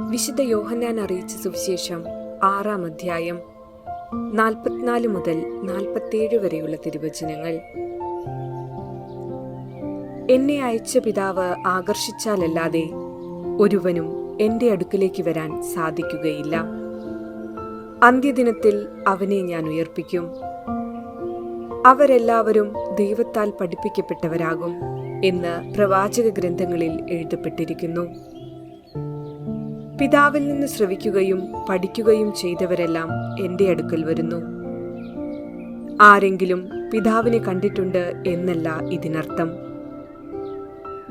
വിശുദ്ധ യോഹന്നാൻ അറിയിച്ച സുവിശേഷം ആറാം അധ്യായം നാൽപ്പത്തിനാല് മുതൽ നാൽപ്പത്തിയേഴ് വരെയുള്ള തിരുവചനങ്ങൾ. എന്നെ അയച്ച പിതാവ് ആകർഷിച്ചാലല്ലാതെ ഒരുവനും എന്റെ അടുക്കിലേക്ക് വരാൻ സാധിക്കുകയില്ല. അന്ത്യദിനത്തിൽ അവനെ ഞാൻ ഉയർപ്പിക്കും. അവരെല്ലാവരും ദൈവത്താൽ പഠിപ്പിക്കപ്പെട്ടവരാകും എന്ന് പ്രവാചക ഗ്രന്ഥങ്ങളിൽ എഴുതപ്പെട്ടിരിക്കുന്നു. പിതാവിൽ നിന്ന് ശ്രവിക്കുകയും പഠിക്കുകയും ചെയ്തവരെല്ലാം എന്റെ അടുക്കൽ വരുന്നു. ആരെങ്കിലും പിതാവിനെ കണ്ടിട്ടുണ്ട് എന്നല്ല ഇതിനർത്ഥം.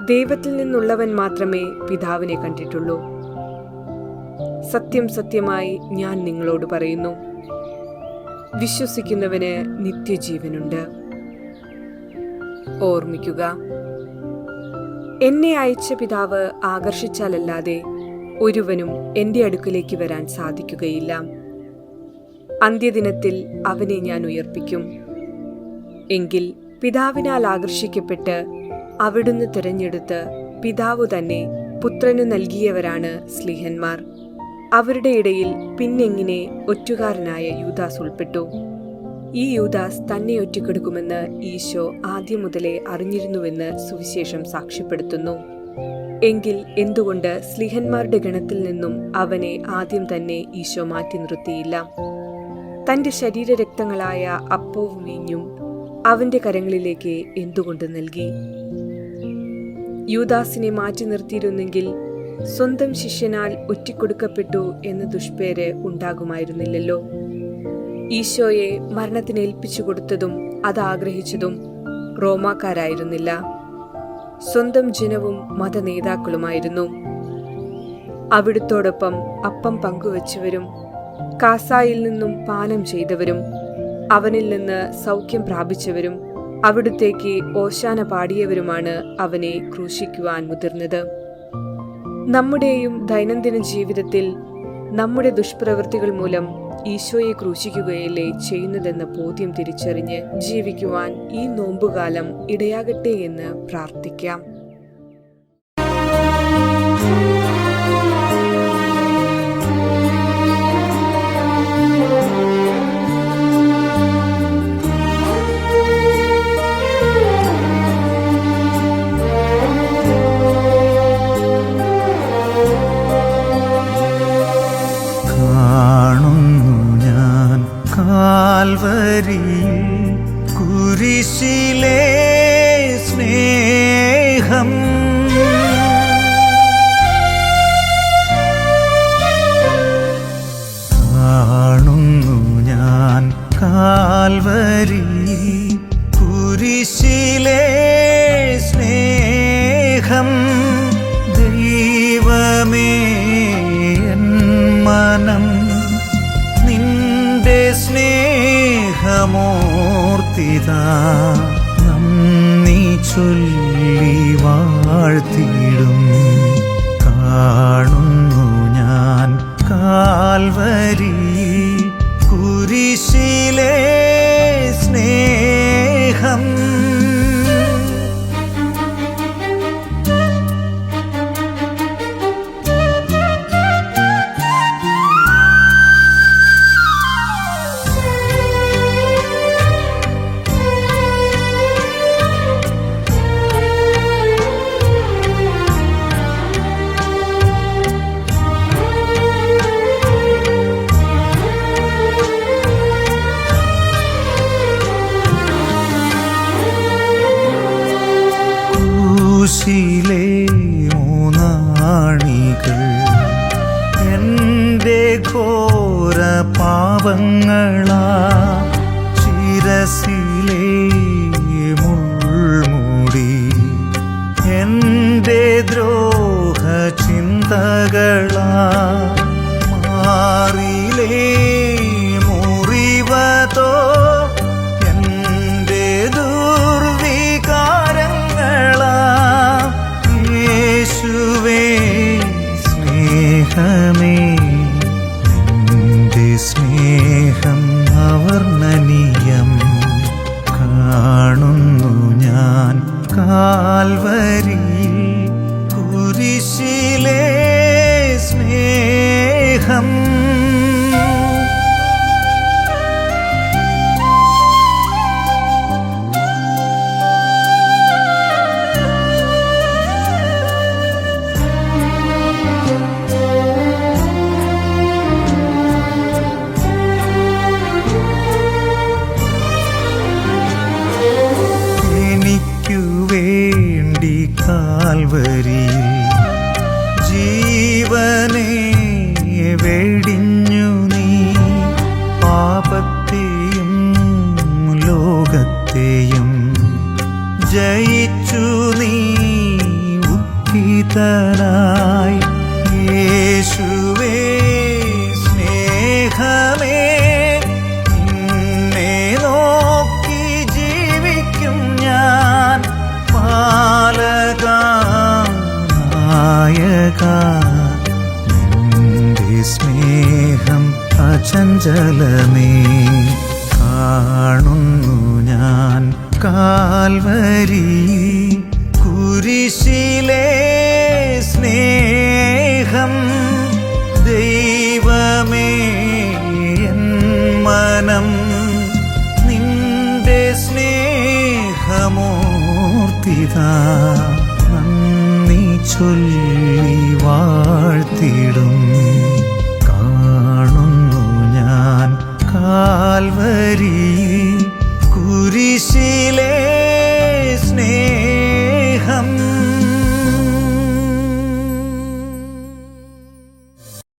ദൈവത്തിൽ നിന്നുള്ളവൻ മാത്രമേ പിതാവിനെ കണ്ടിട്ടുള്ളൂ. സത്യം സത്യമായി ഞാൻ നിങ്ങളോട് പറയുന്നു. വിശ്വസിക്കുന്നവന് നിത്യജീവനുണ്ട്. ഓർമ്മിക്കുക. എന്നെ അയച്ച പിതാവ് ആകർഷിച്ചാലല്ലാതെ ഒരുവനും എന്റെ അടുക്കലേക്ക് വരാൻ സാധിക്കുകയില്ല. അന്ത്യദിനത്തിൽ അവനെ ഞാൻ ഉയർപ്പിക്കും. എങ്കിൽ പിതാവിനാൽ ആകർഷിക്കപ്പെട്ട് അവിടുന്ന് തിരഞ്ഞെടുത്ത് പിതാവ് തന്നെ പുത്രനു നൽകിയവരാണ് സ്ലീഹന്മാർ. അവരുടെ ഇടയിൽ പിന്നെങ്ങിനെ ഒറ്റുകാരനായ യൂദാസ് ഉൾപ്പെട്ടു. ഈ യൂദാസ് തന്നെ ഒറ്റക്കെടുക്കുമെന്ന് ഈശോ ആദ്യം മുതലേ അറിഞ്ഞിരുന്നുവെന്ന് സുവിശേഷം സാക്ഷ്യപ്പെടുത്തുന്നു. എങ്കിൽ എന്തുകൊണ്ട് സ്ലിഹന്മാരുടെ ഗണത്തിൽ നിന്നും അവനെ ആദ്യം തന്നെ ഈശോ മാറ്റി നിർത്തിയില്ല? തന്റെ ശരീരരക്തങ്ങളായ അപ്പവും വീഞ്ഞും അവന്റെ കരങ്ങളിലേക്ക് എന്തുകൊണ്ട് നൽകി? യൂദാസിനെ മാറ്റി നിർത്തിയിരുന്നെങ്കിൽ സ്വന്തം ശിഷ്യനാൽ ഒറ്റിക്കൊടുക്കപ്പെട്ടു എന്ന ദുഷ്പേര് ഉണ്ടാകുമായിരുന്നില്ലല്ലോ. ഈശോയെ മരണത്തിനേൽപ്പിച്ചു കൊടുത്തതും അത് ആഗ്രഹിച്ചതും റോമാക്കാരായിരുന്നില്ല. സ്വന്തം ജനവും മതനേതാക്കളുമായിരുന്നു. അവിടുത്തോടൊപ്പം അപ്പം പങ്കുവച്ചവരും കാസായിൽ നിന്നും പാനം ചെയ്തവരും അവനിൽ നിന്ന് സൗഖ്യം പ്രാപിച്ചവരും അവിടുത്തേക്ക് ഓശാന പാടിയവരുമാണ് അവനെ ക്രൂശിക്കുവാൻ മുതിർന്നത്. നമ്മുടെയും ദൈനംദിന ജീവിതത്തിൽ നമ്മുടെ ദുഷ്പ്രവൃത്തികൾ മൂലം ഈശോയെ ക്രൂശിക്കുകയല്ലേ ചെയ്യുന്നതെന്ന ബോധ്യം തിരിച്ചറിഞ്ഞ് ജീവിക്കുവാൻ ഈ നോമ്പുകാലം ഇടയാകട്ടെ എന്ന് പ്രാർത്ഥിക്കാം. സ്നേഹമൂർത്തിത നന്ദി ചൊല്ലി വാഴ്ത്തിടും. കാണുന്നു ഞാൻ കാൽവരി കുരിശിലെ എന്റെ ഘോര പാപങ്ങളാ ശിരസിലേ മുൾമുടി. എന്റെ ദ്രോഹ ചിന്തകളാ ഉദ്ധിതനായി യേശുവേ സ്നേഹമേ നിന്നെ നോക്കി ജീവിക്കും ഞാൻ. പാലക നായക നിന്റെ സ്നേഹം അചഞ്ചലമേ. കാണുന്നു ഞാൻ കാൽവരി കുരിശിലെ സ്നേഹമൂർത്തിത നന്ദി ചൊല്ലി വാഴ്ത്തിടും.